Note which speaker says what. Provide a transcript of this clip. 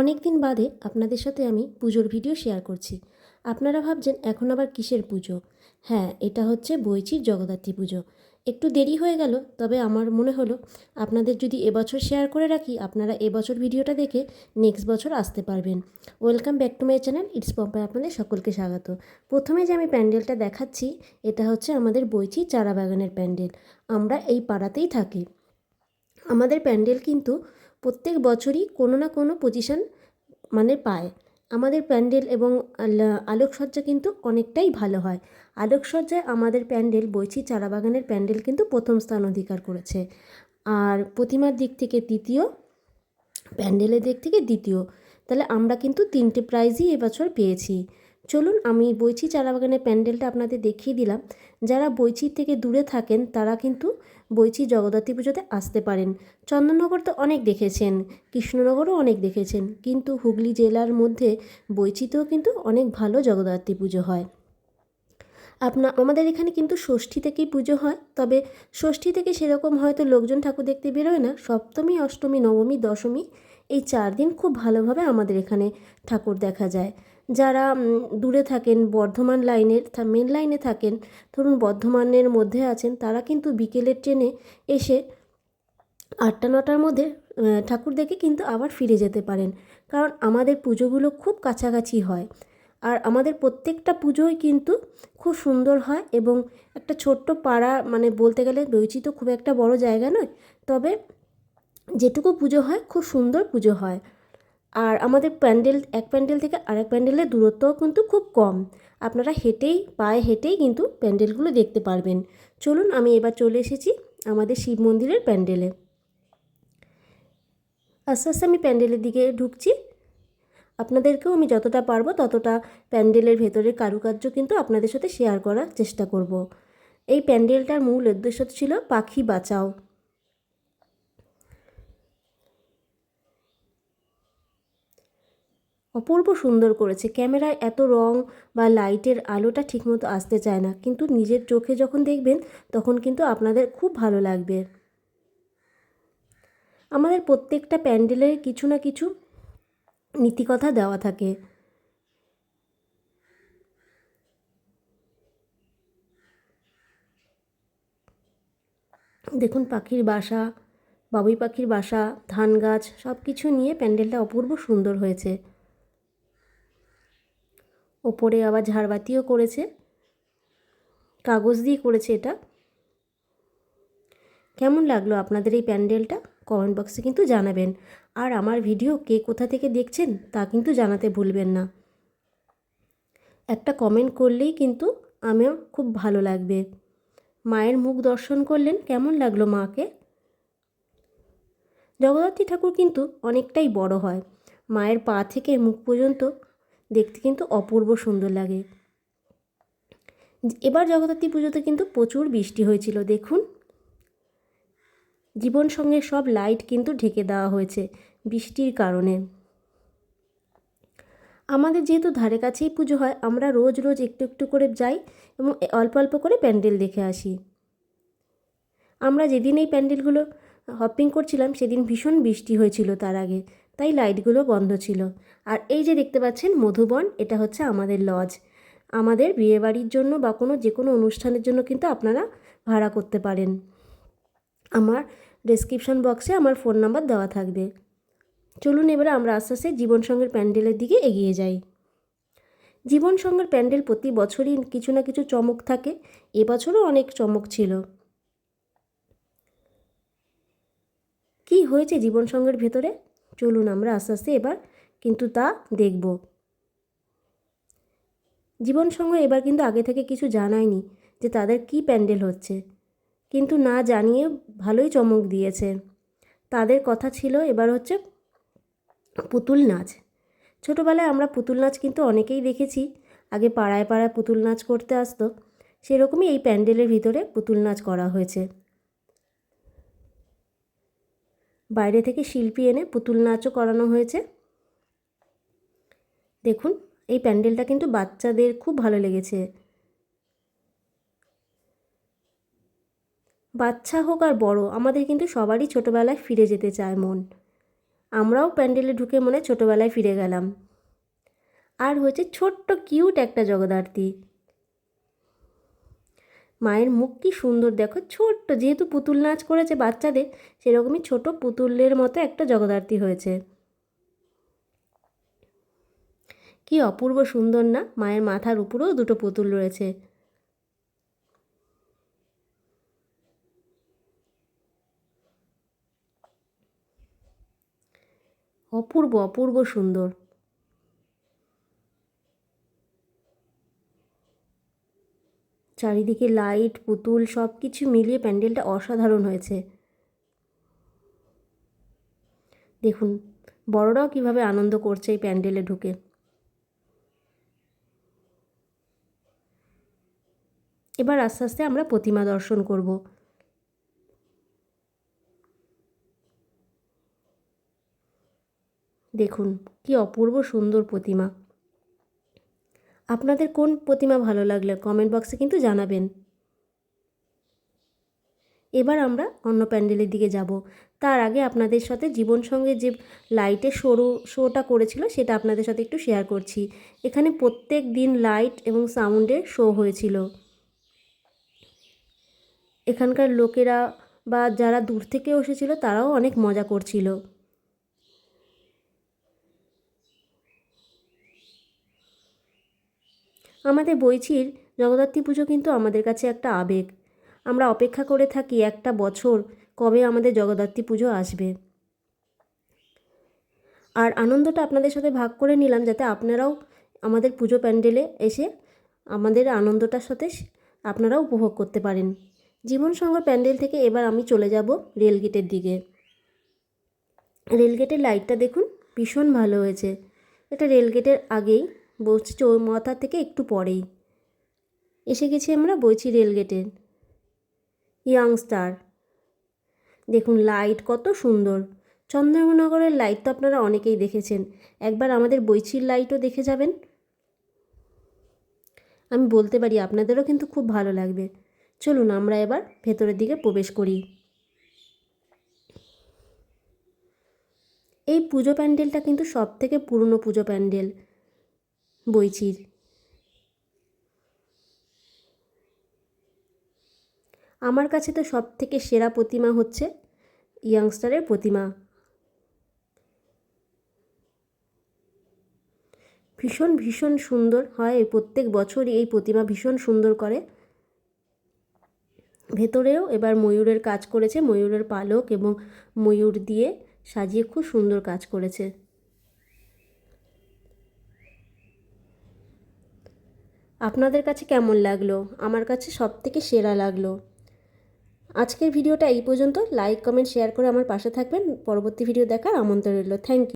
Speaker 1: অনেক দিন বাদে আপনাদের সাথে আমি পুজোর ভিডিও শেয়ার করছি। আপনারা ভাবছেন, এখন আবার কিসের পুজো? হ্যাঁ এটা হচ্ছে বইচির জগদ্ধাত্রী পুজো। একটু দেরি হয়ে গেল, তবে আমার মনে হলো, আপনাদের যদি এবছর শেয়ার করে রাখি, আপনারা এবছর ভিডিওটা দেখে নেক্সট বছর আসতে পারবেন। Welcome back to my channel, it's পম্পায় আপনাদের সকলকে স্বাগত। প্রথমে যে আমি প্যান্ডেলটা দেখাচ্ছি, এটা হচ্ছে আমাদের বইচি চারা বাগানের প্যান্ডেল। আমরা এই পাড়াতেই থাকি। আমাদের প্যান্ডেল কিন্তু প্রত্যেক বছরই কোনো না কোনো পজিশন মানে পায়। আমাদের প্যান্ডেল এবং আলোকসজ্জা কিন্তু অনেকটাই ভালো হয়। আলোকসজ্জায় আমাদের প্যান্ডেল বইচি চারাবাগানের প্যান্ডেল কিন্তু প্রথম স্থান অধিকার করেছে। আর প্রতিমার দিক থেকে তৃতীয় প্যান্ডেলের দিক থেকে দ্বিতীয়। তাহলে আমরা কিন্তু তিনটে প্রাইজই এবছর পেয়েছি। চলুন আমি বইচি চারাবাগানের প্যান্ডেলটা আপনাদের দেখিয়ে দিলাম। যারা বইচি থেকে দূরে থাকেন, তারা কিন্তু বইচি জগদ্ধাত্রী পুজোতে আসতে পারেন। চন্দননগর তো অনেক দেখেছেন, কৃষ্ণনগরও অনেক দেখেছেন, কিন্তু হুগলি জেলার মধ্যে বইচিতেও কিন্তু অনেক ভালো জগদ্ধাত্রী পুজো হয়। আপনা, আমাদের এখানে কিন্তু ষষ্ঠী থেকেই পুজো হয়, তবে ষষ্ঠী থেকে সেরকম হয়তো লোকজন ঠাকুর দেখতে বেরোয় না। সপ্তমী, অষ্টমী, নবমী, দশমী, এই চার দিন খুব ভালোভাবে আমাদের এখানে ঠাকুর দেখা যায়। যারা দূরে থাকেন, বর্ধমান লাইনের মেন লাইনে থাকেন, ধরুন বর্ধমানের মধ্যে আছেন, তারা কিন্তু বিকেলের ট্রেনে এসে আটটা, নটার মধ্যে ঠাকুর দেখে কিন্তু আবার ফিরে যেতে পারেন। কারণ আমাদের পুজোগুলো খুব কাছাকাছি হয়। আর আমাদের প্রত্যেকটা পুজোই কিন্তু খুব সুন্দর হয় এবং একটা ছোট্ট পাড়া মানে বলতে গেলে রয়েছি তো খুব একটা বড় জায়গা নয়, তবে যেটুকু পুজো হয়, খুব সুন্দর পুজো হয়। আর আমাদের প্যান্ডেল, এক প্যান্ডেল থেকে আরেক প্যান্ডেলের দূরত্বও কিন্তু খুব কম। আপনারা হেঁটেই, পায়ে হেঁটেই কিন্তু প্যান্ডেলগুলো দেখতে পারবেন। চলুন, আমি এবার চলে এসেছি আমাদের শিব মন্দিরের প্যান্ডেলে। আস্তে আস্তে আমি প্যান্ডেলের দিকে ঢুকছি। আপনাদেরকেও আমি যতটা পারব ততটা প্যান্ডেলের ভেতরের কারুকার্য কিন্তু আপনাদের সাথে শেয়ার করার চেষ্টা করব। এই প্যান্ডেলটার মূল উদ্দেশ্য ছিল পাখি বাঁচাও। অপূর্ব সুন্দর করেছে। ক্যামেরায় এত রং বা লাইটের আলোটা ঠিকমতো আসতে চায় না। কিন্তু নিজের চোখে যখন দেখবেন, তখন কিন্তু আপনাদের খুব ভালো লাগবে। আমাদের প্রত্যেকটা প্যান্ডেলের কিছু না কিছু নীতিকথা দেওয়া থাকে। দেখুন, পাখির বাসা, বাবুই পাখির বাসা, ধান গাছ সব কিছু নিয়ে প্যান্ডেলটা অপূর্ব সুন্দর হয়েছে। ওপরে আবার ঝাড়বাতিও করেছে। কাগজ দিয়ে করেছে এটা। কেমন লাগল আপনাদের এই প্যান্ডেলটা? কমেন্ট বক্সে কিন্তু জানাবেন। আর আমার ভিডিও কে কোথা থেকে দেখছেন তা কিন্তু জানাতে ভুলবেন না। একটা কমেন্ট করলেই কিন্তু আমার খুব ভালো লাগবে। মায়ের মুখ দর্শন করলেন, কেমন লাগল মাকে? জগদ্ধাত্রী ঠাকুর কিন্তু অনেকটাই বড় হয়। মায়ের পা থেকে মুখ পর্যন্ত দেখতে কিন্তু অপূর্ব সুন্দর লাগে। এবার জগদ্ধাত্রী পুজোতে কিন্তু প্রচুর বৃষ্টি হয়েছিল, দেখুন। জীবন সঙ্গে সব লাইট কিন্তু ঢেকে দেওয়া হয়েছে বৃষ্টির কারণে। আমাদের যেহেতু ধারে কাছেই পুজো হয়, আমরা রোজ রোজ একটু একটু করে যাই এবং অল্প অল্প করে প্যান্ডেল দেখে আসি। আমরা যেদিন এই প্যান্ডেলগুলো হপিং করছিলাম, সেদিন ভীষণ বৃষ্টি হয়েছিল তার আগে। তাই লাইটগুলো বন্ধ ছিল। আর এই যে দেখতে পাচ্ছেন মধুবন, এটা হচ্ছে আমাদের লজ। আমাদের বিয়েবাড়ির জন্য বা কোনো যে কোনো অনুষ্ঠানের জন্য কিন্তু আপনারা ভাড়া করতে পারেন। আমার ডেসক্রিপশন বক্সে আমার ফোন নাম্বার দেওয়া থাকবে। চলুন এবারে আমরা আস্তে আস্তে জীবন সঙ্গের প্যান্ডেলের দিকে এগিয়ে যাই। জীবন সঙ্গের প্যান্ডেল প্রতি বছরই কিছু না কিছু চমক থাকে। এবছরও অনেক চমক ছিল। কি হয়েছে জীবন সঙ্গের ভেতরে? চলুন আমরা আস্তে আস্তে এবার কিন্তু তা দেখব। জীবন সঙ্গ এবার কিন্তু আগে থেকে কিছু জানায়নি যে তাদের কি প্যান্ডেল হচ্ছে। কিন্তু না জানিয়ে ভালোই চমক দিয়েছে। তাদের কথা ছিল এবার হচ্ছে পুতুল নাচ। ছোটোবেলায় আমরা পুতুল নাচ কিন্তু অনেকেই দেখেছি। আগে পাড়ায় পাড়ায় পুতুল নাচ করতে আসতো। সেরকমই এই প্যান্ডেলের ভিতরে পুতুল নাচ করা হয়েছে। বাইরে থেকে শিল্পী এনে পুতুল নাচও করানো হয়েছে। দেখুন, এই প্যান্ডেলটা কিন্তু বাচ্চাদের খুব ভালো লেগেছে। বাচ্চা হোক আর বড়, আমাদের কিন্তু সবারই ছোটোবেলায় ফিরে যেতে চায় মন। আমরাও প্যান্ডেলে ঢুকে মনে ছোটোবেলায় ফিরে গেলাম। আর হয়েছে ছোট্ট, কিউট একটা জগদ্ধার্থী। মায়ের মুখ কি সুন্দর। দেখো, ছোট্ট, যেহেতু পুতুল নাচ করেছে বাচ্চাদের, সেরকমই ছোট পুতুলের মতো একটা জগদ্ধার্থী হয়েছে। কি অপূর্ব সুন্দর না, মায়ের মাথার উপরেও দুটো পুতুল রয়েছে। অপূর্ব অপূর্ব সুন্দর। চারিদিকে লাইট, পুতুল সব কিছু মিলিয়ে প্যান্ডেলটা অসাধারণ হয়েছে। দেখুন, বড়রাও কীভাবে আনন্দ করছে এই প্যান্ডেলে ঢুকে। এবার আস্তে আস্তে আমরা প্রতিমা দর্শন করব। দেখুন, কি অপূর্ব সুন্দর প্রতিমা। আপনাদের কোন প্রতিমা ভালো লাগলে কমেন্ট বক্সে কিন্তু জানাবেন। এবার আমরা অন্য প্যান্ডেলের দিকে যাব। তার আগে আপনাদের সাথে জীবন সঙ্গে যে লাইটের শোরু শোটা করেছিল সেটা আপনাদের সাথে একটু শেয়ার করছি। এখানে প্রত্যেক দিন লাইট এবং সাউন্ডের শো হয়েছিল। এখানকার লোকেরা বা যারা দূর থেকে এসেছিল তারাও অনেক মজা করছিল। আমাদের বইছির জগদ্ধাত্রী পুজো কিন্তু আমাদের কাছে একটা আবেগ। আমরা অপেক্ষা করে থাকি একটা বছর কবে আমাদের জগদ্ধাত্রী পুজো আসবে। আর আনন্দটা আপনাদের সাথে ভাগ করে নিলাম যাতে আপনারাও আমাদের পুজো প্যান্ডেলে এসে আমাদের আনন্দটার সাথে আপনারাও উপভোগ করতে পারেন। জীবন সঙ্গ প্যান্ডেল থেকে এবার আমি চলে যাব রেলগেটের দিকে। রেলগেটের লাইটটা দেখুন, ভীষণ ভালো হয়েছে। এটা রেলগেটের আগেই বলছি চৌমাথা থেকে একটু পরেই। এসে গেছি আমরা বইছি রেলগেটের ইয়াংস্টার। দেখুন, লাইট কত সুন্দর। চন্দ্রনগরের লাইট তো আপনারা অনেকেই দেখেছেন। একবার আমাদের বইছির লাইটও দেখে যাবেন। আমি বলতে পারি আপনাদেরও কিন্তু খুব ভালো লাগবে। চলুন, আমরা এবার ভেতরের দিকে প্রবেশ করি। এই পুজো প্যান্ডেলটা কিন্তু সব থেকে পুরনো পুজো প্যান্ডেল। বইচির। আমার কাছে তো সব থেকে সেরা প্রতিমা হচ্ছে ইয়াংস্টারের প্রতিমা। ভীষণ ভীষণ সুন্দর হয় প্রত্যেক বছরই এই প্রতিমা ভীষণ সুন্দর করে। ভেতরেও এবার ময়ূরের কাজ করেছে, ময়ূরের পালক এবং ময়ূর দিয়ে সাজিয়ে খুব সুন্দর কাজ করেছে। আপনাদের কাছে কেমন লাগল? আমার কাছে সব থেকে সেরা লাগল। আজকের ভিডিওটা এই পর্যন্ত লাইক কমেন্ট শেয়ার করে আমার পাশে থাকবেন। পরবর্তী ভিডিও দেখার আমন্ত্রণ রইল। Thank you